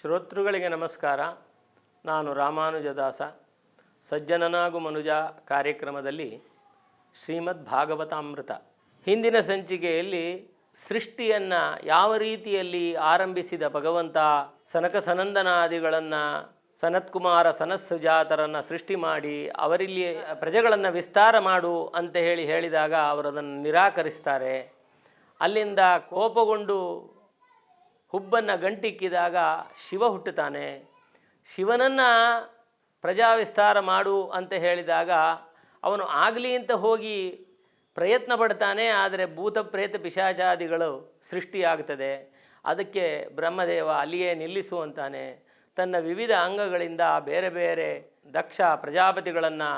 ಶ್ರೋತೃಗಳಿಗೆ ನಮಸ್ಕಾರ. ನಾನು ರಾಮಾನುಜದಾಸ. ಸಜ್ಜನನಾಗು ಮನುಜ ಕಾರ್ಯಕ್ರಮದಲ್ಲಿ ಶ್ರೀಮದ್ ಭಾಗವತಾಮೃತ. ಹಿಂದಿನ ಸಂಚಿಕೆಯಲ್ಲಿ ಸೃಷ್ಟಿಯನ್ನು ಯಾವ ರೀತಿಯಲ್ಲಿ ಆರಂಭಿಸಿದ ಭಗವಂತ, ಸನಕ ಸನಂದನಾದಿಗಳನ್ನು ಸನತ್ಕುಮಾರ ಸನಸ್ಸುಜಾತರನ್ನು ಸೃಷ್ಟಿ ಮಾಡಿ, ಅವರಿಲ್ಲಿ ಪ್ರಜೆಗಳನ್ನು ವಿಸ್ತಾರ ಮಾಡು ಅಂತ ಹೇಳಿ ಹೇಳಿದಾಗ ಅವರದನ್ನು ನಿರಾಕರಿಸ್ತಾರೆ. ಅಲ್ಲಿಂದ ಕೋಪಗೊಂಡು ಹುಬ್ಬನ್ನು ಗಂಟಿಕ್ಕಿದಾಗ ಶಿವ ಹುಟ್ಟುತ್ತಾನೆ. ಶಿವನನ್ನು ಪ್ರಜಾವಿಸ್ತಾರ ಮಾಡು ಅಂತ ಹೇಳಿದಾಗ ಅವನು ಆಗಲಿ ಅಂತ ಹೋಗಿ ಪ್ರಯತ್ನ ಪಡ್ತಾನೆ, ಆದರೆ ಭೂತ ಪ್ರೇತ ಪಿಶಾಚಾದಿಗಳು ಸೃಷ್ಟಿಯಾಗ್ತದೆ. ಅದಕ್ಕೆ ಬ್ರಹ್ಮದೇವ ಅಲ್ಲಿಯೇ ನಿಲ್ಲಿಸು ಅಂತಾನೆ. ತನ್ನ ವಿವಿಧ ಅಂಗಗಳಿಂದ ಬೇರೆ ಬೇರೆ ದಕ್ಷ ಪ್ರಜಾಪತಿಗಳನ್ನು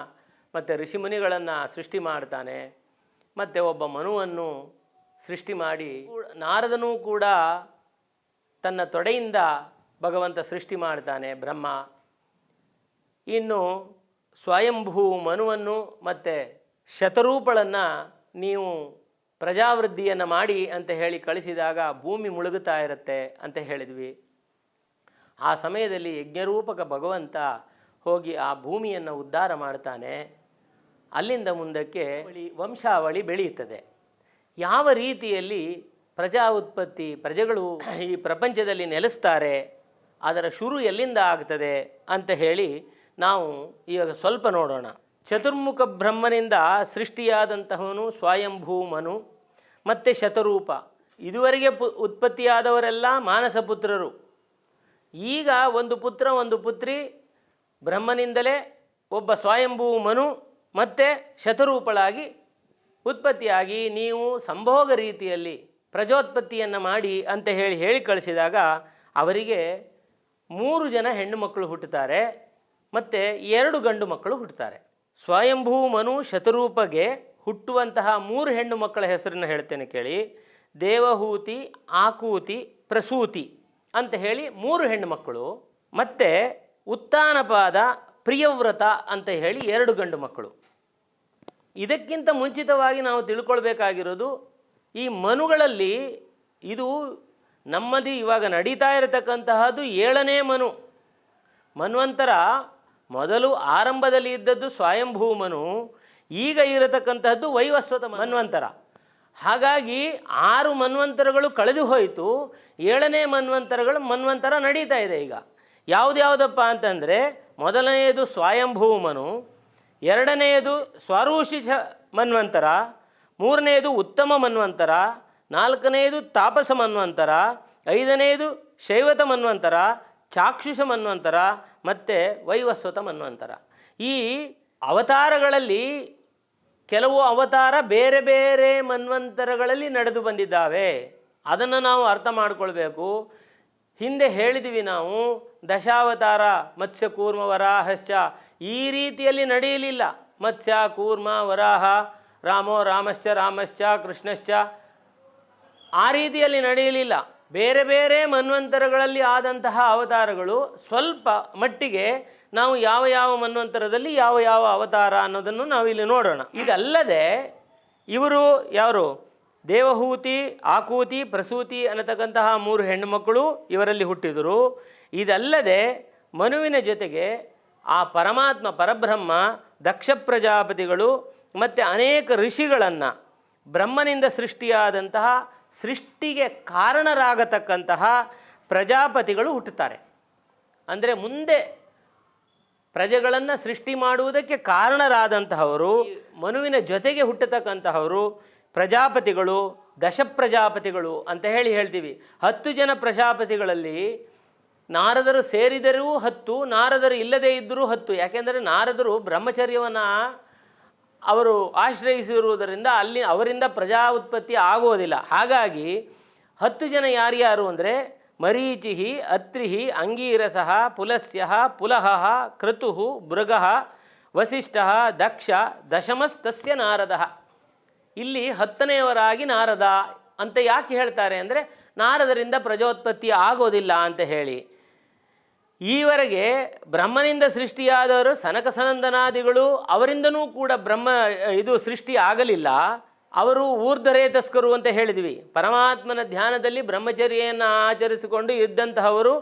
ಮತ್ತು ಋಷಿಮುನಿಗಳನ್ನು ಸೃಷ್ಟಿ ಮಾಡ್ತಾನೆ. ಮತ್ತು ಒಬ್ಬ ಮನುವನ್ನು ಸೃಷ್ಟಿ ಮಾಡಿ, ನಾರದನೂ ಕೂಡ ತನ್ನ ತೊಡೆಯಿಂದ ಭಗವಂತ ಸೃಷ್ಟಿ ಮಾಡ್ತಾನೆ ಬ್ರಹ್ಮ. ಇನ್ನು ಸ್ವಯಂಭೂ ಮನುವನ್ನು ಮತ್ತು ಶತರೂಪಳನ್ನು ನೀವು ಪ್ರಜಾವೃದ್ಧಿಯನ್ನು ಮಾಡಿ ಅಂತ ಹೇಳಿ ಕಳಿಸಿದಾಗ ಭೂಮಿ ಮುಳುಗುತ್ತಾ ಇರುತ್ತೆ ಅಂತ ಹೇಳಿದ್ವಿ. ಆ ಸಮಯದಲ್ಲಿ ಯಜ್ಞರೂಪಕ ಭಗವಂತ ಹೋಗಿ ಆ ಭೂಮಿಯನ್ನು ಉದ್ಧಾರ ಮಾಡ್ತಾನೆ. ಅಲ್ಲಿಂದ ಮುಂದಕ್ಕೆ ವಂಶಾವಳಿ. ಬೆಳೆಯುತ್ತದೆ. ಯಾವ ರೀತಿಯಲ್ಲಿ ಪ್ರಜಾ ಉತ್ಪತ್ತಿ, ಪ್ರಜೆಗಳು ಈ ಪ್ರಪಂಚದಲ್ಲಿ ನೆಲೆಸ್ತಾರೆ, ಅದರ ಶುರು ಎಲ್ಲಿಂದ ಆಗ್ತದೆ ಅಂತ ಹೇಳಿ ನಾವು ಇವಾಗ ಸ್ವಲ್ಪ ನೋಡೋಣ. ಚತುರ್ಮುಖ ಬ್ರಹ್ಮನಿಂದ ಸೃಷ್ಟಿಯಾದಂತಹವನು ಸ್ವಯಂಭೂಮನು, ಮತ್ತು ಶತರೂಪ. ಇದುವರೆಗೆ ಪು, ಉತ್ಪತ್ತಿಯಾದವರೆಲ್ಲ ಮಾನಸ ಪುತ್ರರು. ಈಗ ಒಂದು ಪುತ್ರ, ಒಂದು ಪುತ್ರಿ, ಬ್ರಹ್ಮನಿಂದಲೇ ಒಬ್ಬ ಸ್ವಯಂಭೂ ಮನು ಮತ್ತು ಶತರೂಪಳಾಗಿ ಉತ್ಪತ್ತಿಯಾಗಿ ನೀವು ಸಂಭೋಗ ರೀತಿಯಲ್ಲಿ ಪ್ರಜೋತ್ಪತ್ತಿಯನ್ನು ಮಾಡಿ ಅಂತ ಹೇಳಿ ಹೇಳಿ ಕಳಿಸಿದಾಗ ಅವರಿಗೆ ಮೂರು ಜನ ಹೆಣ್ಣು ಮಕ್ಕಳು ಹುಟ್ಟುತ್ತಾರೆ, ಮತ್ತು ಎರಡು ಗಂಡು ಮಕ್ಕಳು ಹುಟ್ಟುತ್ತಾರೆ. ಸ್ವಯಂಭೂ ಮನು ಶತರೂಪಗೆ ಹುಟ್ಟುವಂತಹ ಮೂರು ಹೆಣ್ಣು ಮಕ್ಕಳ ಹೆಸರನ್ನು ಹೇಳ್ತೇನೆ ಕೇಳಿ. ದೇವಹೂತಿ, ಆಕೂತಿ, ಪ್ರಸೂತಿ ಅಂತ ಹೇಳಿ ಮೂರು ಹೆಣ್ಣು ಮಕ್ಕಳು, ಮತ್ತು ಉತ್ತಾನಪಾದ, ಪ್ರಿಯವ್ರತ ಅಂತ ಹೇಳಿ ಎರಡು ಗಂಡು ಮಕ್ಕಳು. ಇದಕ್ಕಿಂತ ಮುಂಚಿತವಾಗಿ ನಾವು ತಿಳ್ಕೊಳ್ಬೇಕಾಗಿರೋದು ಈ ಮನುಗಳಲ್ಲಿ ಇದು ನಮ್ಮದಿ ಇವಾಗ ನಡೀತಾ ಇರತಕ್ಕಂತಹದ್ದು ಏಳನೇ ಮನು. ಮನ್ವಂತರ ಮೊದಲು ಆರಂಭದಲ್ಲಿ ಇದ್ದದ್ದು ಸ್ವಯಂಭೂ ಮನು, ಈಗ ಇರತಕ್ಕಂತಹದ್ದು ವೈವಸ್ವತ ಮನ್ವಂತರ. ಹಾಗಾಗಿ ಆರು ಮನ್ವಂತರಗಳು ಕಳೆದು ಹೋಯಿತು, ಏಳನೇ ಮನ್ವಂತರಗಳು ಮನ್ವಂತರ ನಡೀತಾ ಇದೆ ಈಗ. ಯಾವುದ್ಯಾವುದಪ್ಪ ಅಂತಂದರೆ, ಮೊದಲನೆಯದು ಸ್ವಯಂಭೂ ಮನು, ಎರಡನೆಯದು ಸ್ವರೂಷಿಷ ಮನ್ವಂತರ ಮೂರನೆಯದು ಉತ್ತಮ ಮನ್ವಂತರ ನಾಲ್ಕನೆಯದು ತಾಪಸ ಮನ್ವಂತರ ಐದನೆಯದು ಶೈವತ ಮನ್ವಂತರ ಚಾಕ್ಷುಷ ಮನ್ವಂತರ ಮತ್ತು ವೈವಸ್ವತ ಮನ್ವಂತರ ಈ ಅವತಾರಗಳಲ್ಲಿ ಕೆಲವು ಅವತಾರ ಬೇರೆ ಬೇರೆ ಮನ್ವಂತರಗಳಲ್ಲಿ ನಡೆದು ಬಂದಿದ್ದಾವೆ. ಅದನ್ನು ನಾವು ಅರ್ಥ ಮಾಡಿಕೊಳ್ಬೇಕು. ಹಿಂದೆ ಹೇಳಿದ್ವಿ ನಾವು, ದಶಾವತಾರ ಮತ್ಸ್ಯ ಕೂರ್ಮ ವರಾಹಶ್ಚ, ಈ ರೀತಿಯಲ್ಲಿ ನಡೆಯಲಿಲ್ಲ. ಮತ್ಸ್ಯ, ಕೂರ್ಮ, ವರಾಹ ರಾಮೋ ರಾಮಶ್ಚ ರಾಮಶ್ಚ, ಕೃಷ್ಣಶ್ಚ. ಆ ರೀತಿಯಲ್ಲಿ ನಡೆಯಲಿಲ್ಲ. ಬೇರೆ ಬೇರೆ ಮನ್ವಂತರಗಳಲ್ಲಿ ಆದಂತಹ ಅವತಾರಗಳು ಸ್ವಲ್ಪ ಮಟ್ಟಿಗೆ ನಾವು ಯಾವ ಯಾವ ಮನ್ವಂತರದಲ್ಲಿ ಯಾವ ಯಾವ ಅವತಾರ ಅನ್ನೋದನ್ನು ನಾವಿಲ್ಲಿ ನೋಡೋಣ. ಇದಲ್ಲದೆ ಇವರು ಯಾರು? ದೇವಹೂತಿ, ಆಕೂತಿ, ಪ್ರಸೂತಿ ಅನ್ನತಕ್ಕಂತಹ ಮೂರು ಹೆಣ್ಣುಮಕ್ಕಳು ಇವರಲ್ಲಿ ಹುಟ್ಟಿದರು. ಇದಲ್ಲದೆ ಮನುವಿನ ಜೊತೆಗೆ ಆ ಪರಮಾತ್ಮ, ಪರಬ್ರಹ್ಮ ದಕ್ಷ ಪ್ರಜಾಪತಿಗಳು ಮತ್ತು ಅನೇಕ ಋಷಿಗಳನ್ನು ಬ್ರಹ್ಮನಿಂದ ಸೃಷ್ಟಿಯಾದಂತಹ ಸೃಷ್ಟಿಗೆ ಕಾರಣರಾಗತಕ್ಕಂತಹ ಪ್ರಜಾಪತಿಗಳು ಹುಟ್ಟುತ್ತಾರೆ. ಅಂದರೆ ಮುಂದೆ ಪ್ರಜೆಗಳನ್ನು ಸೃಷ್ಟಿ ಮಾಡುವುದಕ್ಕೆ ಕಾರಣರಾದಂತಹವರು, ಮನುವಿನ ಜೊತೆಗೆ ಹುಟ್ಟತಕ್ಕಂತಹವರು ಪ್ರಜಾಪತಿಗಳು ದಶ ಪ್ರಜಾಪತಿಗಳು ಅಂತ ಹೇಳಿ ಹೇಳ್ತೀವಿ. ಹತ್ತು ಜನ ಪ್ರಜಾಪತಿಗಳಲ್ಲಿ ನಾರದರು ಸೇರಿದರೂ ಹತ್ತು, ನಾರದರು ಇಲ್ಲದೇ ಇದ್ದರೂ ಹತ್ತು. ಯಾಕೆಂದರೆ ನಾರದರು ಬ್ರಹ್ಮಚರ್ಯವನ್ನು ಅವರು ಆಶ್ರಯಿಸಿರುವುದರಿಂದ ಅಲ್ಲಿ ಅವರಿಂದ ಪ್ರಜಾ ಉತ್ಪತ್ತಿ ಆಗೋದಿಲ್ಲ ಹಾಗಾಗಿ ಹತ್ತು ಜನ ಯಾರ್ಯಾರು ಅಂದರೆ ಮರೀಚಿಹಿ, ಅತ್ರಿಹಿ ಅಂಗೀರಸಃ ಪುಲಸ್ಯ ಪುಲಹ ಕ್ರತು ಮೃಗ ವಸಿಷ್ಠ ದಕ್ಷ, ದಶಮಸ್ತಸ್ಯ ನಾರದ ಇಲ್ಲಿ ಹತ್ತನೆಯವರಾಗಿ ನಾರದ ಅಂತ ಯಾಕೆ ಹೇಳ್ತಾರೆ ಅಂದರೆ ನಾರದರಿಂದ ಪ್ರಜೋತ್ಪತ್ತಿ ಆಗೋದಿಲ್ಲ ಅಂತ ಹೇಳಿ. ಈವರೆಗೆ ಬ್ರಹ್ಮನಿಂದ ಸೃಷ್ಟಿಯಾದವರು ಸನಕ ಸನಂದನಾದಿಗಳು ಅವರಿಂದನೂ ಕೂಡ ಬ್ರಹ್ಮ, ಇದು ಸೃಷ್ಟಿ ಆಗಲಿಲ್ಲ. ಅವರು ಊರ್ಧ್ವರೇತಸ್ಕರು ಅಂತ ಹೇಳಿದ್ವಿ. ಪರಮಾತ್ಮನ ಧ್ಯಾನದಲ್ಲಿ ಬ್ರಹ್ಮಚರ್ಯೆಯನ್ನು ಆಚರಿಸಿಕೊಂಡು ಇದ್ದಂತಹವರು,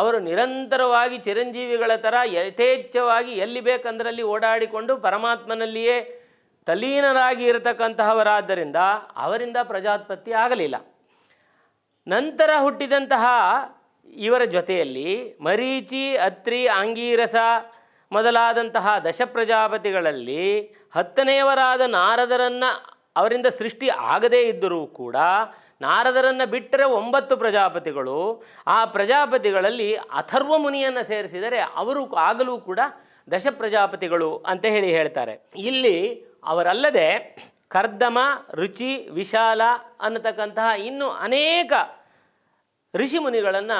ಅವರು ನಿರಂತರವಾಗಿ ಚಿರಂಜೀವಿಗಳ ಥರ ಯಥೇಚ್ಛವಾಗಿ ಎಲ್ಲಿ ಬೇಕಂದ್ರಲ್ಲಿ ಓಡಾಡಿಕೊಂಡು ಪರಮಾತ್ಮನಲ್ಲಿಯೇ ತಲೀನರಾಗಿ ಇರತಕ್ಕಂತಹವರಾದ್ದರಿಂದ ಅವರಿಂದ ಪ್ರಜಾತ್ಪತ್ತಿ ಆಗಲಿಲ್ಲ. ನಂತರ ಹುಟ್ಟಿದಂತಹ ಇವರ ಜೊತೆಯಲ್ಲಿ ಮರೀಚಿ, ಅತ್ರಿ ಆಂಗೀರಸ ಮೊದಲಾದಂತಹ ದಶ ಪ್ರಜಾಪತಿಗಳಲ್ಲಿ ಹತ್ತನೆಯವರಾದ ನಾರದರನ್ನು ಅವರಿಂದ ಸೃಷ್ಟಿ ಆಗದೇ ಇದ್ದರೂ ಕೂಡ ನಾರದರನ್ನು ಬಿಟ್ಟರೆ ಒಂಬತ್ತು ಪ್ರಜಾಪತಿಗಳು, ಆ ಪ್ರಜಾಪತಿಗಳಲ್ಲಿ ಅಥರ್ವ ಮುನಿಯನ್ನು ಸೇರಿಸಿದರೆ ಅವರು ಆಗಲೂ ಕೂಡ ದಶ ಪ್ರಜಾಪತಿಗಳು ಅಂತ ಹೇಳಿ ಹೇಳ್ತಾರೆ. ಇಲ್ಲಿ ಅವರಲ್ಲದೆ ಕರ್ದಮ, ರುಚಿ, ವಿಶಾಲ ಅನ್ನತಕ್ಕಂತಹ ಇನ್ನೂ ಅನೇಕ ಋಷಿಮುನಿಗಳನ್ನು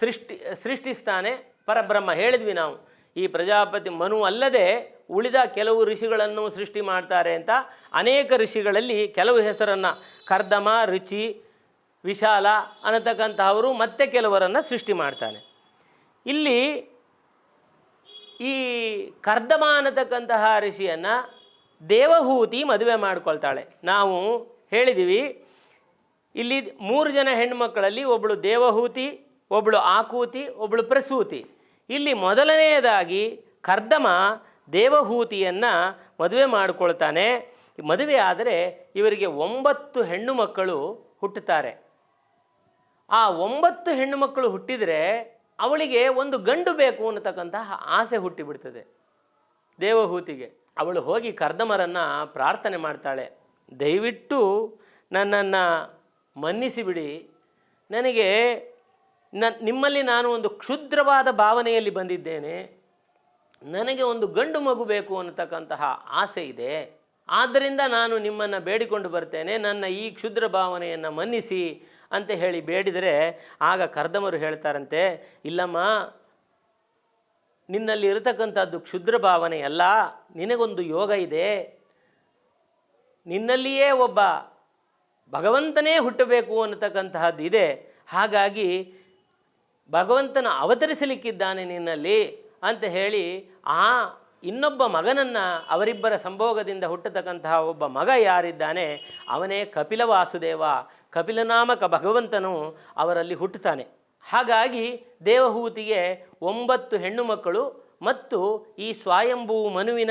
ಸೃಷ್ಟಿ, ಸೃಷ್ಟಿಸ್ತಾನೆ ಪರಬ್ರಹ್ಮ. ಹೇಳಿದ್ವಿ ನಾವು, ಈ ಪ್ರಜಾಪತಿ ಮನು ಅಲ್ಲದೆ ಉಳಿದ ಕೆಲವು ಋಷಿಗಳನ್ನು ಸೃಷ್ಟಿ ಮಾಡ್ತಾರೆ ಅಂತ. ಅನೇಕ ಋಷಿಗಳಲ್ಲಿ ಕೆಲವು ಹೆಸರನ್ನು ಕರ್ದಮ, ರುಚಿ, ವಿಶಾಲ ಅನ್ನತಕ್ಕಂತಹವರು ಮತ್ತೆ ಕೆಲವರನ್ನು ಸೃಷ್ಟಿ ಮಾಡ್ತಾನೆ. ಇಲ್ಲಿ ಈ ಕರ್ದಮ ಅನ್ನತಕ್ಕಂತಹ ಋಷಿಯನ್ನು ದೇವಹೂತಿ ಮದುವೆ ಮಾಡ್ಕೊಳ್ತಾಳೆ. ನಾವು ಹೇಳಿದ್ದೀವಿ ಇಲ್ಲಿ ಮೂರು ಜನ ಹೆಣ್ಮಕ್ಕಳಲ್ಲಿ ಒಬ್ಬಳು ದೇವಹೂತಿ ಒಬ್ಬಳು ಆಕೂತಿ ಒಬ್ಬಳು ಪ್ರಸೂತಿ. ಇಲ್ಲಿ ಮೊದಲನೆಯದಾಗಿ ಕರ್ದಮ ದೇವಹೂತಿಯನ್ನು ಮದುವೆ ಮಾಡಿಕೊಳ್ತಾನೆ. ಮದುವೆ ಆದರೆ ಇವರಿಗೆ ಒಂಬತ್ತು ಹೆಣ್ಣು ಮಕ್ಕಳು ಹುಟ್ಟುತ್ತಾರೆ. ಆ ಒಂಬತ್ತು ಹೆಣ್ಣು ಮಕ್ಕಳು ಹುಟ್ಟಿದರೆ ಅವಳಿಗೆ ಒಂದು ಗಂಡು ಬೇಕು ಅನ್ನತಕ್ಕಂತಹ ಆಸೆ ಹುಟ್ಟಿಬಿಡ್ತದೆ ದೇವಹೂತಿಗೆ. ಅವಳು ಹೋಗಿ ಕರ್ದಮರನ್ನು ಪ್ರಾರ್ಥನೆ ಮಾಡ್ತಾಳೆ. ದಯವಿಟ್ಟು ನನ್ನನ್ನು ಮನ್ನಿಸಿಬಿಡಿ. ನನಗೆ ನ, ನಿಮ್ಮಲ್ಲಿ ನಾನು ಒಂದು ಕ್ಷುದ್ರವಾದ ಭಾವನೆಯಲ್ಲಿ ಬಂದಿದ್ದೇನೆ. ನನಗೆ ಒಂದು ಗಂಡು ಮಗು ಬೇಕು ಅನ್ನತಕ್ಕಂತಹ ಆಸೆ ಇದೆ. ಆದ್ದರಿಂದ ನಾನು ನಿಮ್ಮನ್ನು ಬೇಡಿಕೊಂಡು ಬರ್ತೇನೆ. ನನ್ನ ಈ ಕ್ಷುದ್ರ ಭಾವನೆಯನ್ನು ಮನ್ನಿಸಿ ಅಂತ ಹೇಳಿ ಬೇಡಿದರೆ ಆಗ ಕರ್ದಮರು ಹೇಳ್ತಾರಂತೆ, ಇಲ್ಲಮ್ಮ, ನಿನ್ನಲ್ಲಿ ಇರತಕ್ಕಂಥದ್ದು ಕ್ಷುದ್ರ ಭಾವನೆ ಅಲ್ಲ ನಿನಗೊಂದು ಯೋಗ ಇದೆ. ನಿನ್ನಲ್ಲಿಯೇ ಒಬ್ಬ ಭಗವಂತನೇ ಹುಟ್ಟಬೇಕು ಅನ್ನತಕ್ಕಂತಹದ್ದು ಇದೆ. ಹಾಗಾಗಿ ಭಗವಂತನ ಅವತರಿಸಲಿಕ್ಕಿದ್ದಾನೆ ನಿನ್ನಲ್ಲಿ ಅಂತ ಹೇಳಿ ಆ ಇನ್ನೊಬ್ಬ ಮಗನನ್ನು ಅವರಿಬ್ಬರ ಸಂಭೋಗದಿಂದ ಹುಟ್ಟತಕ್ಕಂತಹ ಒಬ್ಬ ಮಗ ಯಾರಿದ್ದಾನೆ, ಅವನೇ ಕಪಿಲ ವಾಸುದೇವ. ಕಪಿಲನಾಮಕ ಭಗವಂತನು ಅವರಲ್ಲಿ ಹುಟ್ಟುತ್ತಾನೆ. ಹಾಗಾಗಿ ದೇವಹೂತಿಗೆ ಒಂಬತ್ತು ಹೆಣ್ಣು ಮಕ್ಕಳು ಮತ್ತು ಈ ಸ್ವಯಂಭೂ ಮನುವಿನ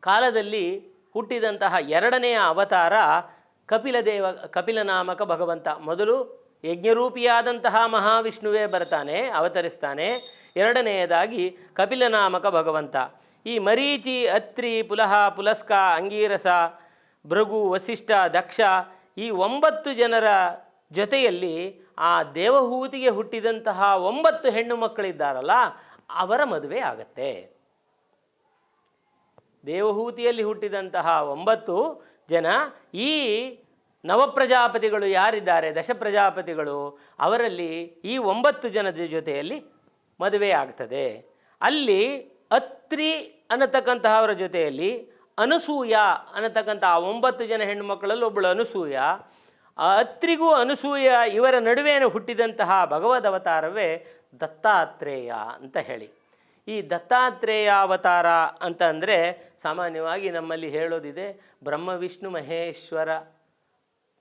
ಕಾಲದಲ್ಲಿ ಹುಟ್ಟಿದಂತಹ ಎರಡನೆಯ ಅವತಾರ ಕಪಿಲದೇವ ಕಪಿಲನಾಮಕ ಭಗವಂತ. ಮೊದಲು ಯಜ್ಞರೂಪಿಯಾದಂತಹ ಮಹಾವಿಷ್ಣುವೇ ಬರ್ತಾನೆ ಅವತರಿಸ್ತಾನೆ. ಎರಡನೆಯದಾಗಿ ಕಪಿಲನಾಮಕ ಭಗವಂತ. ಈ ಮರೀಚಿ, ಅತ್ರಿ, ಪುಲಹ, ಪುಲಸ್ಕ, ಅಂಗೀರಸ, ಭೃಗು, ವಸಿಷ್ಠ, ದಕ್ಷ, ಈ ಒಂಬತ್ತು ಜನರ ಜೊತೆಯಲ್ಲಿ ಆ ದೇವಹೂತಿಗೆ ಹುಟ್ಟಿದಂತಹ ಒಂಬತ್ತು ಹೆಣ್ಣು ಮಕ್ಕಳಿದ್ದಾರಲ್ಲ, ಅವರ ಮದುವೆ ಆಗತ್ತೆ. ದೇವಹೂತಿಯಲ್ಲಿ ಹುಟ್ಟಿದಂತಹ ಒಂಬತ್ತು ಜನ ಈ ನವಪ್ರಜಾಪತಿಗಳು ಯಾರಿದ್ದಾರೆ ದಶ ಪ್ರಜಾಪತಿಗಳು ಅವರಲ್ಲಿ ಈ ಒಂಬತ್ತು ಜನದ ಜೊತೆಯಲ್ಲಿ ಮದುವೆ ಆಗ್ತದೆ. ಅಲ್ಲಿ ಅತ್ರಿ ಅನ್ನತಕ್ಕಂತಹವರ ಜೊತೆಯಲ್ಲಿ ಅನಸೂಯ ಅನ್ನತಕ್ಕಂಥ ಆ ಒಂಬತ್ತು ಜನ ಹೆಣ್ಣುಮಕ್ಕಳಲ್ಲಿ ಒಬ್ಬಳು ಅನಸೂಯ. ಆ ಅತ್ರಿಗೂ ಅನಸೂಯ ಇವರ ನಡುವೆ ಹುಟ್ಟಿದಂತಹ ಭಗವದ್ ಅವತಾರವೇ ದತ್ತಾತ್ರೇಯ ಅಂತ ಹೇಳಿ. ಈ ದತ್ತಾತ್ರೇಯ ಅವತಾರ ಅಂತ ಅಂದರೆ ಸಾಮಾನ್ಯವಾಗಿ ನಮ್ಮಲ್ಲಿ ಹೇಳೋದಿದೆ ಬ್ರಹ್ಮ, ವಿಷ್ಣು, ಮಹೇಶ್ವರ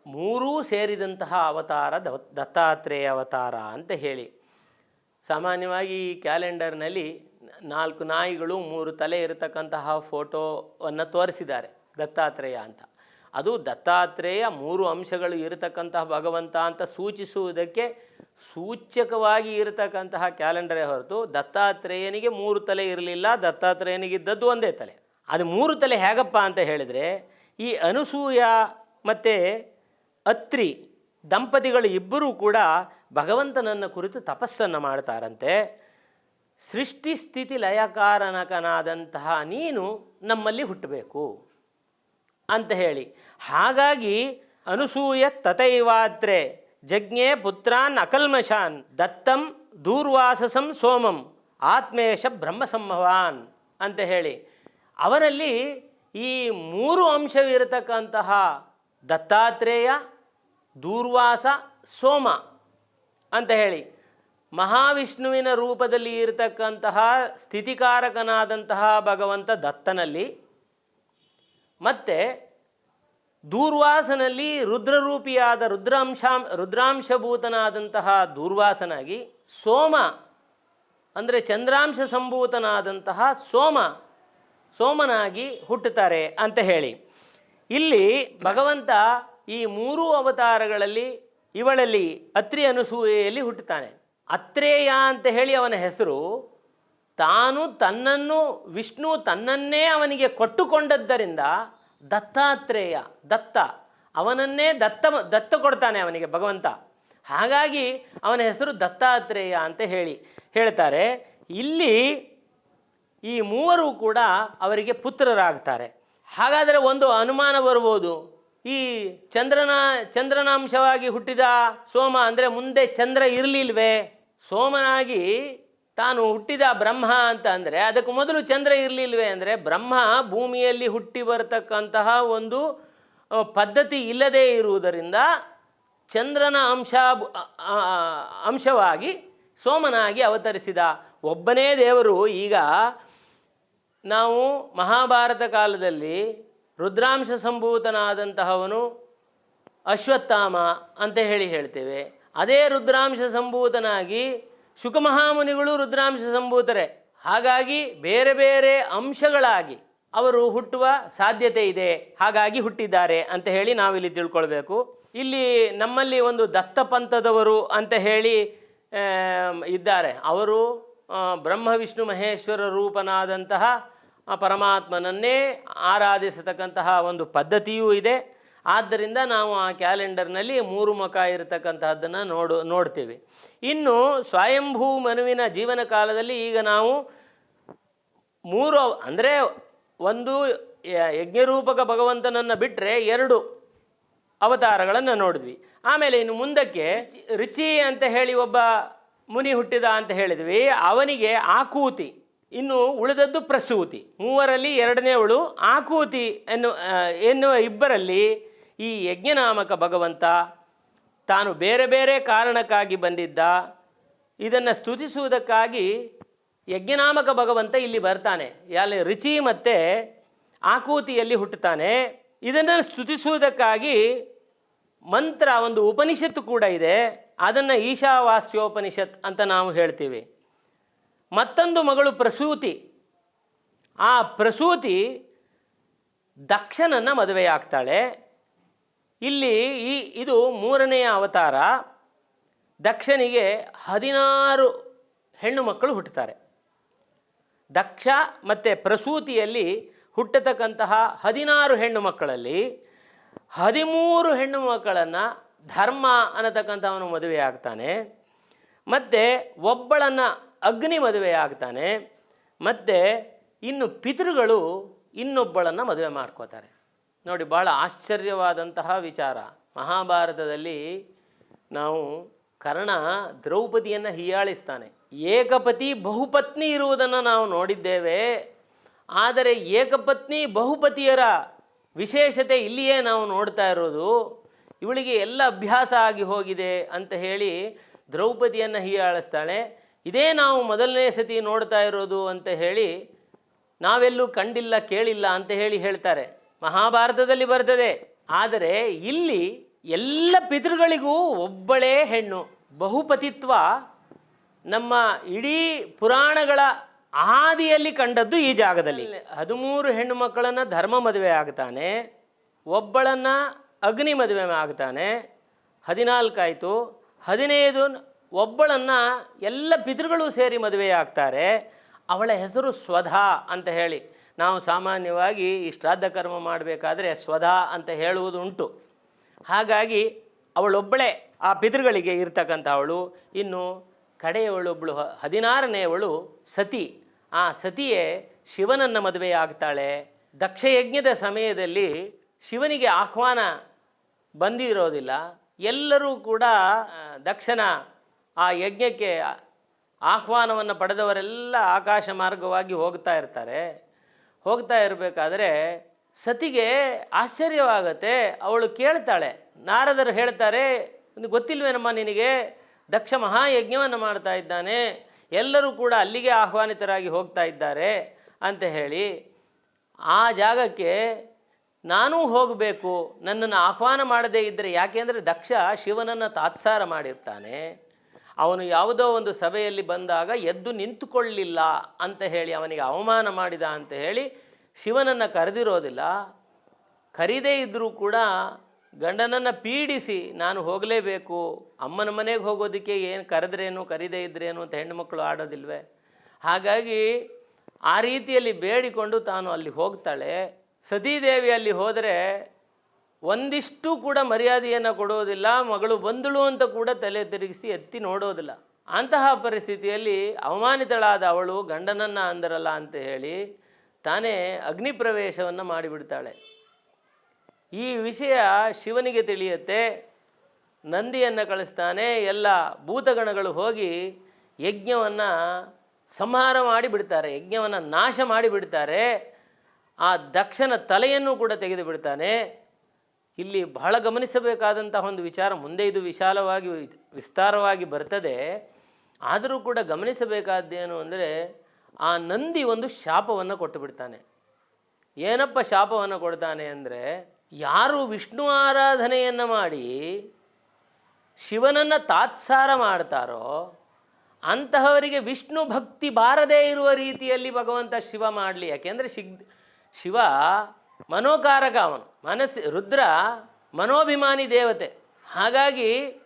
ಮೂರೂ ಸೇರಿದಂತಹ ಅವತಾರ ದತ್ತಾತ್ರೇಯ ಅವತಾರ ಅಂತ ಹೇಳಿ. ಸಾಮಾನ್ಯವಾಗಿ ಈ ಕ್ಯಾಲೆಂಡರ್ನಲ್ಲಿ ನಾಲ್ಕು ನಾಯಿಗಳು ಮೂರು ತಲೆ ಇರತಕ್ಕಂತಹ ಫೋಟೋವನ್ನು ತೋರಿಸಿದ್ದಾರೆ ದತ್ತಾತ್ರೇಯ ಅಂತ. ಅದು ದತ್ತಾತ್ರೇಯ ಮೂರು ಅಂಶಗಳು ಇರತಕ್ಕಂತಹ ಭಗವಂತ ಅಂತ ಸೂಚಿಸುವುದಕ್ಕೆ ಸೂಚಕವಾಗಿ ಇರತಕ್ಕಂತಹ ಕ್ಯಾಲೆಂಡರೇ ಹೊರತು ದತ್ತಾತ್ರೇಯನಿಗೆ ಮೂರು ತಲೆ ಇರಲಿಲ್ಲ, ದತ್ತಾತ್ರೇಯನಿಗಿದ್ದದ್ದು ಒಂದೇ ತಲೆ. ಅದು ಮೂರು ತಲೆ ಹೇಗಪ್ಪ ಅಂತ ಹೇಳಿದರೆ, ಈ ಅನುಸೂಯ ಮತ್ತು ಅತ್ರಿ ದಂಪತಿಗಳು ಇಬ್ಬರೂ ಕೂಡ ಭಗವಂತನನ್ನು ಕುರಿತು ತಪಸ್ಸನ್ನು ಮಾಡ್ತಾರಂತೆ. ಸೃಷ್ಟಿ ಸ್ಥಿತಿ ಲಯಕಾರನಕನಾದಂತಹ ನೀನು ನಮ್ಮಲ್ಲಿ ಹುಟ್ಟಬೇಕು. ಅಂತ ಹೇಳಿ. ಹಾಗಾಗಿ ಅನುಸೂಯ ತಥೈವಾತ್ರೆ ಜಜ್ಞೆ ಪುತ್ರಾನ್ ಅಕಲ್ಮಶಾನ್ ದತ್ತಂ ದೂರ್ವಾಸಸಂ ಸೋಮಂ ಆತ್ಮೇಶ ಬ್ರಹ್ಮಸಂಭವಾನ್ ಅಂತ ಹೇಳಿ. ಅವರಲ್ಲಿ ಈ ಮೂರು ಅಂಶವಿರತಕ್ಕಂತಹ ದತ್ತಾತ್ರೇಯ, ದೂರ್ವಾಸ, ಸೋಮ ಅಂತ ಹೇಳಿ. ಮಹಾವಿಷ್ಣುವಿನ ರೂಪದಲ್ಲಿ ಇರತಕ್ಕಂತಹ ಸ್ಥಿತಿಕಾರಕನಾದಂತಹ ಭಗವಂತ ದತ್ತನಲ್ಲಿ ಮತ್ತು ದೂರ್ವಾಸನಲ್ಲಿ ರುದ್ರರೂಪಿಯಾದ ರುದ್ರಾಂಶ ರುದ್ರಾಂಶಭೂತನಾದಂತಹ ದೂರ್ವಾಸನಾಗಿ ಸೋಮ, ಅಂದರೆ ಚಂದ್ರಾಂಶ ಸಂಭೂತನಾದಂತಹ ಸೋಮ, ಸೋಮನಾಗಿ ಹುಟ್ಟುತ್ತಾರೆ ಅಂತ ಹೇಳಿ. ಇಲ್ಲಿ ಭಗವಂತ ಈ ಮೂರೂ ಅವತಾರಗಳಲ್ಲಿ ಇವಳಲ್ಲಿ ಅತ್ರಿ ಅನುಸೂಯೆಯಲ್ಲಿ ಹುಟ್ಟುತ್ತಾನೆ. ಅತ್ರೇಯ ಅಂತ ಹೇಳಿ ಅವನ ಹೆಸರು ತಾನು ತನ್ನನ್ನು, ವಿಷ್ಣು ತನ್ನನ್ನೇ ಅವನಿಗೆ ಕೊಟ್ಟುಕೊಂಡದ್ದರಿಂದ ದತ್ತಾತ್ರೇಯ, ದತ್ತ, ಅವನನ್ನೇ ದತ್ತ ದತ್ತ ಕೊಡ್ತಾನೆ ಅವನಿಗೆ ಭಗವಂತ. ಹಾಗಾಗಿ ಅವನ ಹೆಸರು ದತ್ತಾತ್ರೇಯ ಅಂತ ಹೇಳಿ, ಹೇಳ್ತಾರೆ. ಇಲ್ಲಿ ಈ ಮೂವರು ಕೂಡ ಅವರಿಗೆ ಪುತ್ರರಾಗ್ತಾರೆ. ಹಾಗಾದರೆ ಒಂದು ಅನುಮಾನ ಬರ್ಬೋದು. ಈ ಚಂದ್ರನ, ಚಂದ್ರನಾಂಶವಾಗಿ ಹುಟ್ಟಿದ ಸೋಮ ಅಂದರೆ ಮುಂದೆ ಚಂದ್ರ ಇರಲಿಲ್ವೇ? ಸೋಮನಾಗಿ ತಾನು ಹುಟ್ಟಿದ ಬ್ರಹ್ಮ ಅಂತ ಅಂದರೆ ಅದಕ್ಕೆ ಮೊದಲು ಚಂದ್ರ ಇರಲಿಲ್ವೇ ಅಂದರೆ ಬ್ರಹ್ಮ ಭೂಮಿಯಲ್ಲಿ ಹುಟ್ಟಿ ಬರತಕ್ಕಂತಹ ಒಂದು ಪದ್ಧತಿ ಇಲ್ಲದೇ ಇರುವುದರಿಂದ ಚಂದ್ರನ ಅಂಶ ಅಂಶವಾಗಿ ಸೋಮನಾಗಿ ಅವತರಿಸಿದ ಒಬ್ಬನೇ ದೇವರು. ಈಗ ನಾವು ಮಹಾಭಾರತ ಕಾಲದಲ್ಲಿ ರುದ್ರಾಂಶ ಸಂಭೂತನಾದಂತಹವನು ಅಶ್ವತ್ಥಾಮ ಅಂತ ಹೇಳಿ ಹೇಳ್ತೇವೆ. ಅದೇ ರುದ್ರಾಂಶ ಸಂಭೂತನಾಗಿ ಶುಕಮಹಾಮುನಿಗಳು ರುದ್ರಾಂಶ ಸಂಭೂತರೆ. ಹಾಗಾಗಿ ಬೇರೆ ಬೇರೆ ಅಂಶಗಳಾಗಿ ಅವರು ಹುಟ್ಟುವ ಸಾಧ್ಯತೆ ಇದೆ, ಹಾಗಾಗಿ ಹುಟ್ಟಿದ್ದಾರೆ ಅಂತ ಹೇಳಿ ನಾವಿಲ್ಲಿ ತಿಳ್ಕೊಳ್ಬೇಕು. ಇಲ್ಲಿ ನಮ್ಮಲ್ಲಿ ಒಂದು ದತ್ತ ಪಂಥದವರು ಅಂತ ಹೇಳಿ ಇದ್ದಾರೆ. ಅವರು ಬ್ರಹ್ಮ, ವಿಷ್ಣು, ಮಹೇಶ್ವರ ರೂಪನಾದಂತಹ ಪರಮಾತ್ಮನನ್ನೇ ಆರಾಧಿಸತಕ್ಕಂತಹ ಒಂದು ಪದ್ಧತಿಯೂ ಇದೆ. ಆದ್ದರಿಂದ ನಾವು ಆ ಕ್ಯಾಲೆಂಡರ್ನಲ್ಲಿ ಮೂರು ಮುಖ ಇರತಕ್ಕಂತಹದ್ದನ್ನು ನೋಡು, ನೋಡ್ತೀವಿ. ಇನ್ನು ಸ್ವಯಂಭೂ ಮನುವಿನ ಜೀವನ ಕಾಲದಲ್ಲಿ ಈಗ ನಾವು ಮೂರು, ಅಂದರೆ ಒಂದು ಯಜ್ಞರೂಪಕ ಭಗವಂತನನ್ನು ಬಿಟ್ಟರೆ ಎರಡು ಅವತಾರಗಳನ್ನು ನೋಡಿದ್ವಿ. ಆಮೇಲೆ ಇನ್ನು ಮುಂದಕ್ಕೆ ರುಚಿ ಅಂತ ಹೇಳಿ ಒಬ್ಬ ಮುನಿ ಹುಟ್ಟಿದ ಅಂತ ಹೇಳಿದ್ವಿ. ಅವನಿಗೆ ಆಕೂತಿ, ಇನ್ನು ಉಳಿದದ್ದು ಪ್ರಸೂತಿ. ಮೂವರಲ್ಲಿ ಎರಡನೇವಳು ಆಕೂತಿ ಎನ್ನುವ ಎನ್ನುವ ಇಬ್ಬರಲ್ಲಿ ಈ ಯಜ್ಞನಾಮಕ ಭಗವಂತ ತಾನು ಬೇರೆ ಬೇರೆ ಕಾರಣಕ್ಕಾಗಿ ಬಂದಿದ್ದ, ಇದನ್ನು ಸ್ತುತಿಸುವುದಕ್ಕಾಗಿ ಯಜ್ಞನಾಮಕ ಭಗವಂತ ಇಲ್ಲಿ ಬರ್ತಾನೆ. ಅಲ್ಲಿ ರುಚಿ ಮತ್ತು ಆಕೂತಿಯಲ್ಲಿ ಹುಟ್ಟುತ್ತಾನೆ. ಇದನ್ನು ಸ್ತುತಿಸುವುದಕ್ಕಾಗಿ ಮಂತ್ರ, ಒಂದು ಉಪನಿಷತ್ತು ಕೂಡ ಇದೆ. ಅದನ್ನು ಈಶಾವಾಸ್ಯೋಪನಿಷತ್ ಅಂತ ನಾವು ಹೇಳ್ತೀವಿ. ಮತ್ತೊಂದು ಮಗಳು ಪ್ರಸೂತಿ. ಆ ಪ್ರಸೂತಿ ದಕ್ಷನನ್ನು ಮದುವೆಯಾಗ್ತಾಳೆ. ಇಲ್ಲಿ ಈ, ಇದು ಮೂರನೆಯ ಅವತಾರ. ದಕ್ಷನಿಗೆ ಹದಿನಾರು ಹೆಣ್ಣು ಮಕ್ಕಳು ಹುಟ್ಟುತ್ತಾರೆ. ದಕ್ಷ ಮತ್ತು ಪ್ರಸೂತಿಯಲ್ಲಿ ಹುಟ್ಟತಕ್ಕಂತಹ ಹದಿನಾರು ಹೆಣ್ಣು ಮಕ್ಕಳಲ್ಲಿ ಹದಿಮೂರು ಹೆಣ್ಣು ಮಕ್ಕಳನ್ನು ಧರ್ಮ ಅನ್ನತಕ್ಕಂಥವನು ಮದುವೆ ಆಗ್ತಾನೆ. ಮತ್ತು ಒಬ್ಬಳನ್ನು ಅಗ್ನಿ ಮದುವೆ ಆಗ್ತಾನೆ. ಮತ್ತು ಇನ್ನು ಪಿತೃಗಳು ಇನ್ನೊಬ್ಬಳನ್ನು ಮದುವೆ ಮಾಡ್ಕೋತಾರೆ. ನೋಡಿ, ಬಹಳ ಆಶ್ಚರ್ಯವಾದಂತಹ ವಿಚಾರ. ಮಹಾಭಾರತದಲ್ಲಿ ನಾವು ಕರ್ಣ ದ್ರೌಪದಿಯನ್ನು ಹೀಯಾಳಿಸ್ತಾನೆ. ಏಕಪತಿ, ಬಹುಪತ್ನಿ ಇರುವುದನ್ನು ನಾವು ನೋಡಿದ್ದೇವೆ. ಆದರೆ ಏಕಪತ್ನಿ, ಬಹುಪತಿಯರ ವಿಶೇಷತೆ ಇಲ್ಲಿಯೇ ನಾವು ನೋಡ್ತಾ ಇರೋದು. ಇವಳಿಗೆ ಎಲ್ಲ ಅಭ್ಯಾಸ ಆಗಿ ಹೋಗಿದೆ ಅಂತ ಹೇಳಿ ದ್ರೌಪದಿಯನ್ನು ಹೀಯಾಳಿಸ್ತಾಳೆ. ಇದೇ ನಾವು ಮೊದಲನೇ ಸತಿ ನೋಡ್ತಾ ಇರೋದು ಅಂತ ಹೇಳಿ ನಾವೆಲ್ಲೂ ಕಂಡಿಲ್ಲ, ಕೇಳಿಲ್ಲ ಅಂತ ಹೇಳಿ ಹೇಳ್ತಾರೆ. ಮಹಾಭಾರತದಲ್ಲಿ ಬರ್ತದೆ. ಆದರೆ ಇಲ್ಲಿ ಎಲ್ಲ ಪಿತೃಗಳಿಗೂ ಒಬ್ಬಳೇ ಹೆಣ್ಣು. ಬಹುಪತಿತ್ವ ನಮ್ಮ ಇಡೀ ಪುರಾಣಗಳ ಆದಿಯಲ್ಲಿ ಕಂಡದ್ದು ಈ ಜಾಗದಲ್ಲಿ. ಹದಿಮೂರು ಹೆಣ್ಣು ಮಕ್ಕಳನ್ನು ಧರ್ಮ ಮದುವೆ ಆಗ್ತಾನೆ. ಒಬ್ಬಳನ್ನು ಅಗ್ನಿ ಮದುವೆ ಆಗ್ತಾನೆ. ಹದಿನಾಲ್ಕಾಯಿತು. ಹದಿನೈದು ಒಬ್ಬಳನ್ನು ಎಲ್ಲ ಪಿತೃಗಳು ಸೇರಿ ಮದುವೆ ಆಗ್ತಾರೆ ಅವಳ ಹೆಸರು ಸ್ವಧಾ ಅಂತ ಹೇಳಿ. ನಾವು ಸಾಮಾನ್ಯವಾಗಿ ಈ ಶ್ರಾದ್ದ ಕರ್ಮ ಮಾಡಬೇಕಾದ್ರೆ ಸ್ವಧಾ ಅಂತ ಹೇಳುವುದು ಉಂಟು ಹಾಗಾಗಿ ಅವಳೊಬ್ಬಳೇ ಆ ಪಿತೃಗಳಿಗೆ ಇರ್ತಕ್ಕಂಥ ಅವಳು ಇನ್ನು ಕಡೆಯವಳೊಬ್ಬಳು ಹದಿನಾರನೆಯವಳು ಸತಿ. ಆ ಸತಿಯೇ ಶಿವನನ್ನು ಮದುವೆ ಆಗ್ತಾಳೆ. ದಕ್ಷಯಜ್ಞದ ಸಮಯದಲ್ಲಿ ಶಿವನಿಗೆ ಆಹ್ವಾನ ಬಂದಿರೋದಿಲ್ಲ. ಎಲ್ಲರೂ ಕೂಡ ದಕ್ಷನ ಆ ಯಜ್ಞಕ್ಕೆ ಆಹ್ವಾನವನ್ನು ಪಡೆದವರೆಲ್ಲ ಆಕಾಶ ಮಾರ್ಗವಾಗಿ ಹೋಗ್ತಾ ಇರ್ತಾರೆ. ಹೋಗ್ತಾ ಇರಬೇಕಾದ್ರೆ ಸತಿಗೆ ಆಶ್ಚರ್ಯವಾಗತ್ತೆ. ಅವಳು ಕೇಳ್ತಾಳೆ. ನಾರದರು ಹೇಳ್ತಾರೆ "ಒಂದು ಗೊತ್ತಿಲ್ವೇನಮ್ಮ ನಿನಗೆ? ದಕ್ಷ ಮಹಾಯಜ್ಞವನ್ನು ಮಾಡ್ತಾ ಇದ್ದಾನೆ. ಎಲ್ಲರೂ ಕೂಡ ಅಲ್ಲಿಗೆ ಆಹ್ವಾನಿತರಾಗಿ ಹೋಗ್ತಾ ಇದ್ದಾರೆ, ಅಂತ ಹೇಳಿ ಆ ಜಾಗಕ್ಕೆ ನಾನೂ ಹೋಗಬೇಕು. ನನ್ನನ್ನು ಆಹ್ವಾನ ಮಾಡದೇ ಇದ್ದರೆ ಯಾಕೆಂದರೆ ದಕ್ಷ ಶಿವನನ್ನು ತಾತ್ಸಾರ ಮಾಡಿರ್ತಾನೆ. ಅವನು ಯಾವುದೋ ಒಂದು ಸಭೆಯಲ್ಲಿ ಬಂದಾಗ ಎದ್ದು ನಿಂತುಕೊಳ್ಳಿಲ್ಲ ಅಂತ ಹೇಳಿ ಅವನಿಗೆ ಅವಮಾನ ಮಾಡಿದ ಅಂತ ಹೇಳಿ ಶಿವನನ್ನು ಕರೆದಿರೋದಿಲ್ಲ. ಕರೀದೇ ಇದ್ದರೂ ಕೂಡ ಗಂಡನನ್ನು ಪೀಡಿಸಿ ನಾನು ಹೋಗಲೇಬೇಕು, ಅಮ್ಮನ ಮನೆಗೆ ಹೋಗೋದಕ್ಕೆ ಏನು ಕರೆದ್ರೇನು, ಕರೀದೇ ಇದ್ರೇನು ಅಂತ ಹೆಣ್ಣುಮಕ್ಕಳು ಆಡೋದಿಲ್ವೇ? ಹಾಗಾಗಿ ಆ ರೀತಿಯಲ್ಲಿ ಬೇಡಿಕೊಂಡು ತಾನು ಅಲ್ಲಿ ಹೋಗ್ತಾಳೆ. ಸತೀದೇವಿ ಅಲ್ಲಿ ಹೋದರೆ ಒಂದಿಷ್ಟು ಕೂಡ ಮರ್ಯಾದೆಯನ್ನು ಕೊಡೋದಿಲ್ಲ, ಮಗಳು ಬಂದಳು ಅಂತ ಕೂಡ ತಲೆ ತಿರುಗಿಸಿ ಎತ್ತಿ ನೋಡೋದಿಲ್ಲ. ಅಂತಹ ಪರಿಸ್ಥಿತಿಯಲ್ಲಿ ಅವಮಾನಿತಳಾದ ಅವಳು ಗಂಡನನ್ನು ಅಂದರಲ್ಲ ಅಂತ ಹೇಳಿ ತಾನೇ ಅಗ್ನಿ ಪ್ರವೇಶವನ್ನು ಮಾಡಿಬಿಡ್ತಾಳೆ. ಈ ವಿಷಯ ಶಿವನಿಗೆ ತಿಳಿಯುತ್ತೆ. ನಂದಿಯನ್ನು ಕಳಿಸ್ತಾನೆ, ಎಲ್ಲ ಭೂತಗಣಗಳು ಹೋಗಿ ಯಜ್ಞವನ್ನು ಸಂಹಾರ ಮಾಡಿಬಿಡ್ತಾರೆ, ಯಜ್ಞವನ್ನು ನಾಶ ಮಾಡಿಬಿಡ್ತಾರೆ. ಆ ದಕ್ಷನ ತಲೆಯನ್ನು ಕೂಡ ತೆಗೆದು ಬಿಡ್ತಾನೆ ಇಲ್ಲಿ ಬಹಳ ಗಮನಿಸಬೇಕಾದಂತಹ ಒಂದು ವಿಚಾರ ಮುಂದೆ ಇದು ವಿಶಾಲವಾಗಿ ವಿಸ್ತಾರವಾಗಿ ಬರ್ತದೆ. ಆದರೂ ಕೂಡ ಗಮನಿಸಬೇಕಾದ್ದೇನು ಅಂದರೆ ಆ ನಂದಿ ಒಂದು ಶಾಪವನ್ನು ಕೊಟ್ಟು ಬಿಡ್ತಾನೆ. ಏನಪ್ಪ ಶಾಪವನ್ನು ಕೊಡ್ತಾನೆ ಅಂದರೆ ಯಾರು ವಿಷ್ಣು ಆರಾಧನೆಯನ್ನು ಮಾಡಿ ಶಿವನನ್ನು ತಾತ್ಸಾರ ಮಾಡ್ತಾರೋ ಅಂತಹವರಿಗೆ ವಿಷ್ಣು ಭಕ್ತಿ ಬಾರದೇ ಇರುವ ರೀತಿಯಲ್ಲಿ ಭಗವಂತ ಶಿವ ಮಾಡಲಿ. ಯಾಕೆಂದರೆ ಶಿಗ್ ಶಿವ ಮನೋಕಾರಕ ಅವನು. ಮನಸ್ಸು, ರುದ್ರ ಮನೋಭಿಮಾನಿ ದೇವತೆ. ಹಾಗಾಗಿ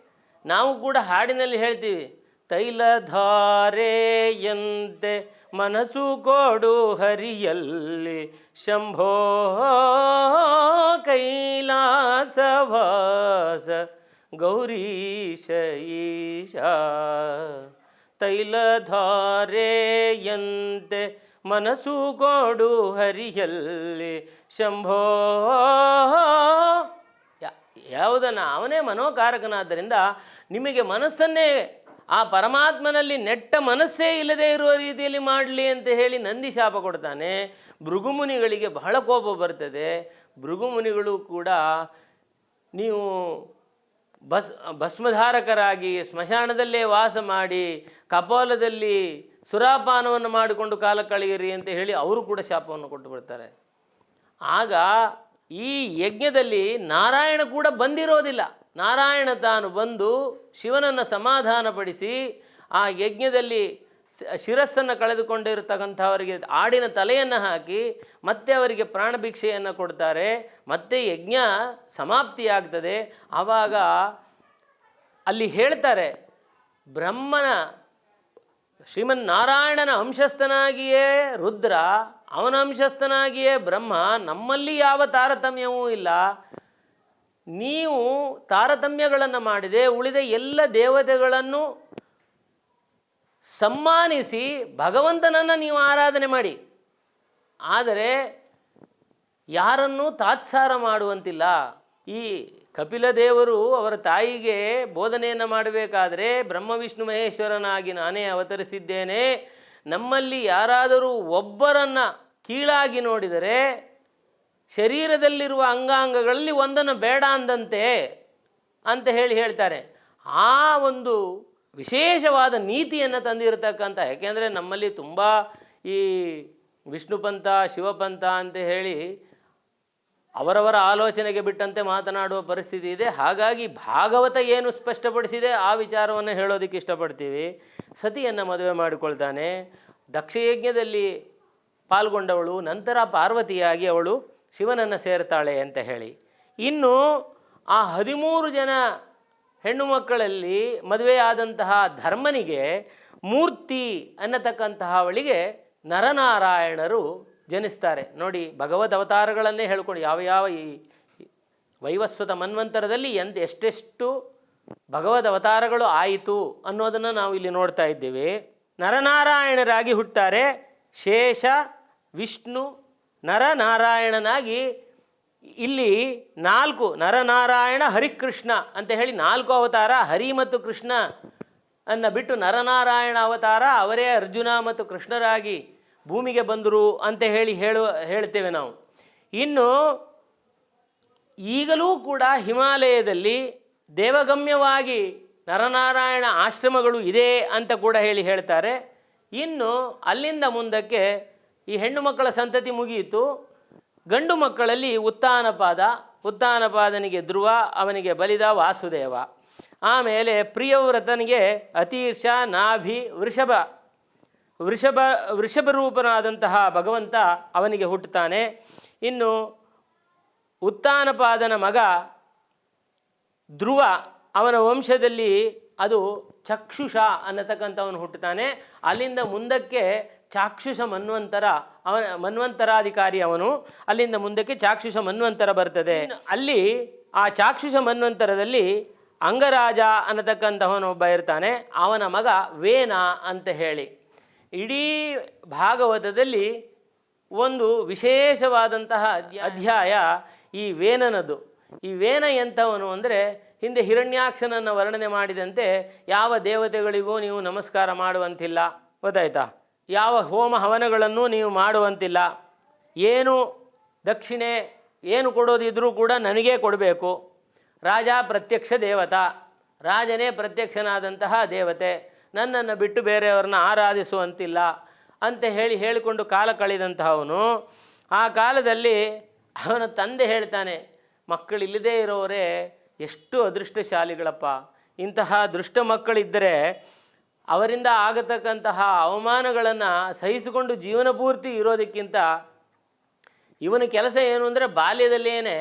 ನಾವು ಕೂಡ ಹಾಡಿನಲ್ಲಿ ಹೇಳ್ತೀವಿ, ತೈಲಧಾರೆಯಂತೆ ಮನಸ್ಸು ಕೊಡು ಹರಿಯಲ್ಲಿ ಶಂಭೋ ಕೈಲಾಸವಾಸ ಗೌರೀಶ ಈಶಾ ತೈಲಧಾರೆಯಂತೆ ಮನಸ್ಸು ಕೊಡು ಹರಿಯಲ್ಲಿ ಶಂಭೋ. ಯಾವುದನ್ನು ಅವನೇ ಮನೋಕಾರಕನಾದ್ದರಿಂದ ನಿಮಗೆ ಮನಸ್ಸನ್ನೇ, ಆ ಪರಮಾತ್ಮನಲ್ಲಿ ನೆಟ್ಟ ಮನಸ್ಸೇ ಇಲ್ಲದೆ ಇರುವ ರೀತಿಯಲ್ಲಿ ಮಾಡಲಿ ಅಂತ ಹೇಳಿ ನಂದಿ ಶಾಪ ಕೊಡ್ತಾನೆ. ಭೃಗುಮುನಿಗಳಿಗೆ ಬಹಳ ಕೋಪ ಬರ್ತದೆ. ಭೃಗುಮುನಿಗಳು ಕೂಡ ನೀವು ಬಸ್ ಭಸ್ಮಧಾರಕರಾಗಿ ಸ್ಮಶಾನದಲ್ಲೇ ವಾಸ ಮಾಡಿ, ಕಪೋಲದಲ್ಲಿ ಸುರಾಪಾನವನ್ನು ಮಾಡಿಕೊಂಡು ಕಾಲ ಕಳೆಯಿರಿ ಅಂತ ಹೇಳಿ ಅವರು ಕೂಡ ಶಾಪವನ್ನು ಕೊಟ್ಟು ಬಿಡ್ತಾರೆ. ಆಗ ಈ ಯಜ್ಞದಲ್ಲಿ ನಾರಾಯಣ ಕೂಡ ಬಂದಿರೋದಿಲ್ಲ. ನಾರಾಯಣ ತಾನು ಬಂದು ಶಿವನನ್ನು ಸಮಾಧಾನಪಡಿಸಿ ಆ ಯಜ್ಞದಲ್ಲಿ ಶಿರಸ್ಸನ್ನು ಕಳೆದುಕೊಂಡಿರತಕ್ಕಂಥವರಿಗೆ ಆಡಿನ ತಲೆಯನ್ನು ಹಾಕಿ ಮತ್ತೆ ಅವರಿಗೆ ಪ್ರಾಣಭಿಕ್ಷೆಯನ್ನು ಕೊಡ್ತಾರೆ. ಮತ್ತೆ ಯಜ್ಞ ಸಮಾಪ್ತಿಯಾಗ್ತದೆ. ಆವಾಗ ಅಲ್ಲಿ ಹೇಳ್ತಾರೆ, ಬ್ರಹ್ಮನ ಶ್ರೀಮನ್ನಾರಾಯಣನ ಅಂಶಸ್ಥನಾಗಿಯೇ ರುದ್ರ ಅವನ ಅಂಶಸ್ಥನಾಗಿಯೇ ಬ್ರಹ್ಮ, ನಮ್ಮಲ್ಲಿ ಯಾವ ತಾರತಮ್ಯವೂ ಇಲ್ಲ. ನೀವು ತಾರತಮ್ಯಗಳನ್ನು ಮಾಡಿದೆ, ಉಳಿದ ಎಲ್ಲ ದೇವತೆಗಳನ್ನು ಸಮ್ಮಾನಿಸಿ ಭಗವಂತನನ್ನು ನೀವು ಆರಾಧನೆ ಮಾಡಿ. ಆದರೆ ಯಾರನ್ನೂ ತಾತ್ಸಾರ ಮಾಡುವಂತಿಲ್ಲ. ಈ ಕಪಿಲ ದೇವರು ಅವರ ತಾಯಿಗೆ ಬೋಧನೆಯನ್ನು ಮಾಡಬೇಕಾದರೆ ಬ್ರಹ್ಮ, ವಿಷ್ಣು, ಮಹೇಶ್ವರನಾಗಿ ನಾನೇ ಅವತರಿಸಿದ್ದೇನೆ. ನಮ್ಮಲ್ಲಿ ಯಾರಾದರೂ ಒಬ್ಬರನ್ನು ಕೀಳಾಗಿ ನೋಡಿದರೆ ಶರೀರದಲ್ಲಿರುವ ಅಂಗಾಂಗಗಳಲ್ಲಿ ಒಂದನ್ನು ಬೇಡ ಅಂದಂತೆ ಅಂತ ಹೇಳಿ ಹೇಳ್ತಾರೆ. ಆ ಒಂದು ವಿಶೇಷವಾದ ನೀತಿಯನ್ನು ತಂದಿರತಕ್ಕಂಥ, ಯಾಕೆಂದರೆ ನಮ್ಮಲ್ಲಿ ತುಂಬ ಈ ವಿಷ್ಣುಪಂಥ, ಶಿವಪಂಥ ಅಂತ ಹೇಳಿ ಅವರವರ ಆಲೋಚನೆಗೆ ಬಿಟ್ಟಂತೆ ಮಾತನಾಡುವ ಪರಿಸ್ಥಿತಿ ಇದೆ. ಹಾಗಾಗಿ ಭಾಗವತ ಏನು ಸ್ಪಷ್ಟಪಡಿಸಿದೆ ಆ ವಿಚಾರವನ್ನು ಹೇಳೋದಕ್ಕೆ ಇಷ್ಟಪಡ್ತೀವಿ. ಸತಿಯನ್ನು ಮದುವೆ ಮಾಡಿಕೊಳ್ತಾನೆ. ದಕ್ಷಯಜ್ಞದಲ್ಲಿ ಪಾಲ್ಗೊಂಡವಳು, ನಂತರ ಪಾರ್ವತಿಯಾಗಿ ಅವಳು ಶಿವನನ್ನು ಸೇರ್ತಾಳೆ ಅಂತ ಹೇಳಿ. ಇನ್ನು ಆ ಹದಿಮೂರು ಜನ ಹೆಣ್ಣು ಮಕ್ಕಳಲ್ಲಿ ಮದುವೆಯಾದಂತಹ ಧರ್ಮನಿಗೆ ಮೂರ್ತಿ ಅನ್ನತಕ್ಕಂತಹ ಅವಳಿಗೆ ನರನಾರಾಯಣರು ಜನಿಸ್ತಾರೆ. ನೋಡಿ, ಭಗವದ್ ಅವತಾರಗಳನ್ನೇ ಹೇಳ್ಕೊಂಡು ಯಾವ ಯಾವ ಈ ವೈವಸ್ವತ ಮನ್ವಂತರದಲ್ಲಿ ಎಂತ ಎಷ್ಟೆಷ್ಟು ಭಗವದ್ ಅವತಾರಗಳು ಆಯಿತು ಅನ್ನೋದನ್ನು ನಾವು ಇಲ್ಲಿ ನೋಡ್ತಾ ಇದ್ದೇವೆ. ನರನಾರಾಯಣರಾಗಿ ಹುಟ್ತಾರೆ. ಶೇಷ, ವಿಷ್ಣು, ನರನಾರಾಯಣನಾಗಿ ಇಲ್ಲಿ ನಾಲ್ಕು ನರನಾರಾಯಣ, ಹರಿಕೃಷ್ಣ ಅಂತ ಹೇಳಿ ನಾಲ್ಕು ಅವತಾರ, ಹರಿ ಮತ್ತು ಕೃಷ್ಣ ಅನ್ನ ಬಿಟ್ಟು ನರನಾರಾಯಣ ಅವತಾರ, ಅವರೇ ಅರ್ಜುನ ಮತ್ತು ಕೃಷ್ಣರಾಗಿ ಭೂಮಿಗೆ ಬಂದರು ಅಂತ ಹೇಳಿ ಹೇಳುವ, ಹೇಳ್ತೇವೆ ನಾವು. ಇನ್ನು ಈಗಲೂ ಕೂಡ ಹಿಮಾಲಯದಲ್ಲಿ ದೇವಗಮ್ಯವಾಗಿ ನರನಾರಾಯಣ ಆಶ್ರಮಗಳು ಇದೆ ಅಂತ ಕೂಡ ಹೇಳಿ ಹೇಳ್ತಾರೆ. ಇನ್ನು ಅಲ್ಲಿಂದ ಮುಂದಕ್ಕೆ ಈ ಹೆಣ್ಣು ಮಕ್ಕಳ ಸಂತತಿ ಮುಗಿಯಿತು. ಗಂಡು ಮಕ್ಕಳಲ್ಲಿ ಉತ್ತಾನಪಾದ, ಉತ್ತಾನಪಾದನಿಗೆ ಧ್ರುವ, ಅವನಿಗೆ ಬಲಿದ ವಾಸುದೇವ. ಆಮೇಲೆ ಪ್ರಿಯವ್ರತನಿಗೆ ಅತೀರ್ಷ, ನಾಭಿ, ವೃಷಭ. ವೃಷಭ, ವೃಷಭರೂಪನಾದಂತಹ ಭಗವಂತ ಅವನಿಗೆ ಹುಟ್ಟುತ್ತಾನೆ. ಇನ್ನು ಉತ್ತಾನಪಾದನ ಮಗ ಧ್ರುವ ಅವನ ವಂಶದಲ್ಲಿ ಅದು ಚಕ್ಷುಷ ಅನ್ನತಕ್ಕಂಥವನು ಹುಟ್ಟುತ್ತಾನೆ. ಅಲ್ಲಿಂದ ಮುಂದಕ್ಕೆ ಚಾಕ್ಷುಷ ಮನ್ವಂತರ ಅವನ, ಮನ್ವಂತರಾಧಿಕಾರಿ ಅವನು. ಅಲ್ಲಿಂದ ಮುಂದಕ್ಕೆ ಚಾಕ್ಷುಷ ಮನ್ವಂತರ ಬರ್ತದೆ. ಅಲ್ಲಿ ಆ ಚಾಕ್ಷುಷ ಮನ್ವಂತರದಲ್ಲಿ ಅಂಗರಾಜ ಅನ್ನತಕ್ಕಂಥವನೊಬ್ಬ ಇರ್ತಾನೆ. ಅವನ ಮಗ ವೇನ ಅಂತ ಹೇಳಿ. ಇಡೀ ಭಾಗವತದಲ್ಲಿ ಒಂದು ವಿಶೇಷವಾದಂತಹ ಅಧ್ಯಾಯ ಈ ವೇನನದು. ಈ ವೇನ ಎಂಥವನು ಅಂದರೆ ಹಿಂದೆ ಹಿರಣ್ಯಾಕ್ಷನನ್ನು ವರ್ಣನೆ ಮಾಡಿದಂತೆ ಯಾವ ದೇವತೆಗಳಿಗೂ ನೀವು ನಮಸ್ಕಾರ ಮಾಡುವಂತಿಲ್ಲ. ಗೊತ್ತಾಯ್ತಾ? ಯಾವ ಹೋಮ ಹವನಗಳನ್ನು ನೀವು ಮಾಡುವಂತಿಲ್ಲ. ಏನು ದಕ್ಷಿಣೆ ಏನು ಕೊಡೋದಿದ್ರೂ ಕೂಡ ನನಗೇ ಕೊಡಬೇಕು. ರಾಜ ಪ್ರತ್ಯಕ್ಷ ದೇವತಾ. ರಾಜನೇ ಪ್ರತ್ಯಕ್ಷನಾದಂತಹ ದೇವತೆ. ನನ್ನನ್ನು ಬಿಟ್ಟು ಬೇರೆಯವ್ರನ್ನ ಆರಾಧಿಸುವಂತಿಲ್ಲ ಅಂತ ಹೇಳಿ ಹೇಳಿಕೊಂಡು ಕಾಲ ಕಳೆದಂತಹವನು, ಆ ಕಾಲದಲ್ಲಿ ಅವನ ತಂದೆ ಹೇಳ್ತಾನೆ ಮಕ್ಕಳಿಲ್ಲದೇ ಇರೋರೇ, ಎಷ್ಟು ಅದೃಷ್ಟಶಾಲಿಗಳಪ್ಪ. ಇಂತಹ ದೃಷ್ಟ ಮಕ್ಕಳಿದ್ದರೆ ಅವರಿಂದ ಆಗತಕ್ಕಂತಹ ಅವಮಾನಗಳನ್ನು ಸಹಿಸಿಕೊಂಡು ಜೀವನ ಪೂರ್ತಿ ಇರೋದಕ್ಕಿಂತ ಇವನ ಕೆಲಸ ಏನು ಅಂದರೆ ಬಾಲ್ಯದಲ್ಲೇನೆ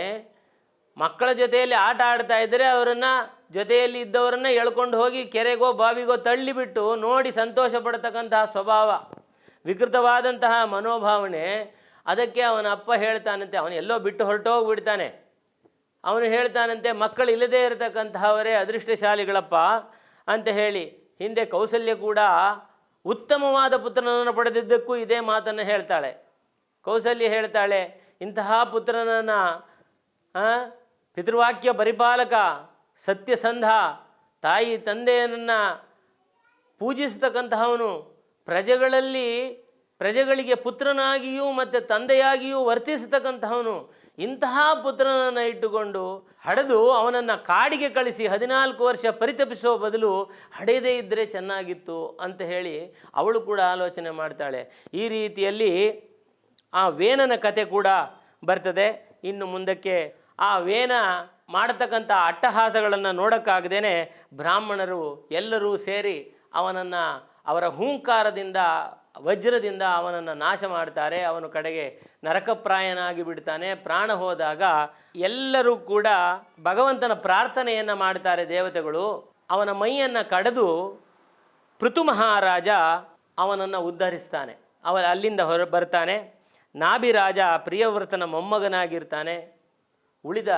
ಮಕ್ಕಳ ಜೊತೆಯಲ್ಲಿ ಆಟ ಆಡ್ತಾ ಇದ್ದರೆ ಅವರನ್ನು ಜೊತೆಯಲ್ಲಿ ಇದ್ದವರನ್ನ ಎಳ್ಕೊಂಡು ಹೋಗಿ ಕೆರೆಗೋ ಬಾವಿಗೋ ತಳ್ಳಿಬಿಟ್ಟು ನೋಡಿ ಸಂತೋಷ ಪಡತಕ್ಕಂತಹ ಸ್ವಭಾವ, ವಿಕೃತವಾದಂತಹ ಮನೋಭಾವನೆ. ಅದಕ್ಕೆ ಅವನ ಅಪ್ಪ ಹೇಳ್ತಾನಂತೆ, ಅವನು ಎಲ್ಲೋ ಬಿಟ್ಟು ಹೊರಟೋಗ್ಬಿಡ್ತಾನೆ. ಅವನು ಹೇಳ್ತಾನಂತೆ, ಮಕ್ಕಳು ಇಲ್ಲದೇ ಇರತಕ್ಕಂತಹವರೇ ಅದೃಷ್ಟಶಾಲಿಗಳಪ್ಪ. ಅಂತ ಹೇಳಿ, ಹಿಂದೆ ಕೌಸಲ್ಯ ಕೂಡ ಉತ್ತಮವಾದ ಪುತ್ರನನ್ನು ಪಡೆದಿದ್ದಕ್ಕೂ ಇದೇ ಮಾತನ್ನು ಹೇಳ್ತಾಳೆ. ಕೌಸಲ್ಯ ಹೇಳ್ತಾಳೆ, ಇಂತಹ ಪುತ್ರನನ್ನು ಪಿತೃವಾಕ್ಯ ಪರಿಪಾಲಕ ಸತ್ಯಸಂಧ, ತಾಯಿ ತಂದೆಯನ್ನು ಪೂಜಿಸತಕ್ಕಂತಹವನು ಪ್ರಜೆಗಳಲ್ಲಿ, ಪ್ರಜೆಗಳಿಗೆ ಪುತ್ರನಾಗಿಯೂ ಮತ್ತು ತಂದೆಯಾಗಿಯೂ ವರ್ತಿಸತಕ್ಕಂತಹವನು ಇಂತಹ ಪುತ್ರನನ್ನು ಇಟ್ಟುಕೊಂಡು ಹಡೆದು ಅವನನ್ನು ಕಾಡಿಗೆ ಕಳಿಸಿ ಹದಿನಾಲ್ಕು ವರ್ಷ ಪರಿತಪಿಸುವ ಬದಲು ಹಡೆಯದೇ ಇದ್ದರೆ ಚೆನ್ನಾಗಿತ್ತು ಅಂತ ಹೇಳಿ ಅವಳು ಕೂಡ ಆಲೋಚನೆ ಮಾಡ್ತಾಳೆ. ಈ ರೀತಿಯಲ್ಲಿ ಆ ವೇನನ ಕತೆ ಕೂಡ ಬರ್ತದೆ. ಇನ್ನು ಮುಂದಕ್ಕೆ ಆ ವೇನ ಮಾಡತಕ್ಕಂಥ ಅಟ್ಟಹಾಸಗಳನ್ನು ನೋಡೋಕ್ಕಾಗದೇನೆ ಬ್ರಾಹ್ಮಣರು ಎಲ್ಲರೂ ಸೇರಿ ಅವನನ್ನು ಅವರ ಹೂಂಕಾರದಿಂದ, ವಜ್ರದಿಂದ ಅವನನ್ನು ನಾಶ ಮಾಡ್ತಾರೆ. ಅವನು ಕಡೆಗೆ ನರಕಪ್ರಾಯನಾಗಿ ಬಿಡ್ತಾನೆ. ಪ್ರಾಣ ಹೋದಾಗ ಎಲ್ಲರೂ ಕೂಡ ಭಗವಂತನ ಪ್ರಾರ್ಥನೆಯನ್ನು ಮಾಡ್ತಾರೆ ದೇವತೆಗಳು. ಅವನ ಮೈಯನ್ನು ಕಡಿದು ಪೃಥು ಮಹಾರಾಜ ಅವನನ್ನು ಉದ್ಧರಿಸ್ತಾನೆ. ಅವ ಅಲ್ಲಿಂದ ಹೊರ ಬರ್ತಾನೆ. ನಾಭಿರಾಜ ಪ್ರಿಯವ್ರತನ ಮೊಮ್ಮಗನಾಗಿರ್ತಾನೆ. ಉಳಿದ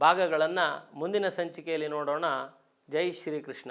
ಭಾಗಗಳನ್ನು ಮುಂದಿನ ಸಂಚಿಕೆಯಲ್ಲಿ ನೋಡೋಣ. ಜೈ ಶ್ರೀಕೃಷ್ಣ.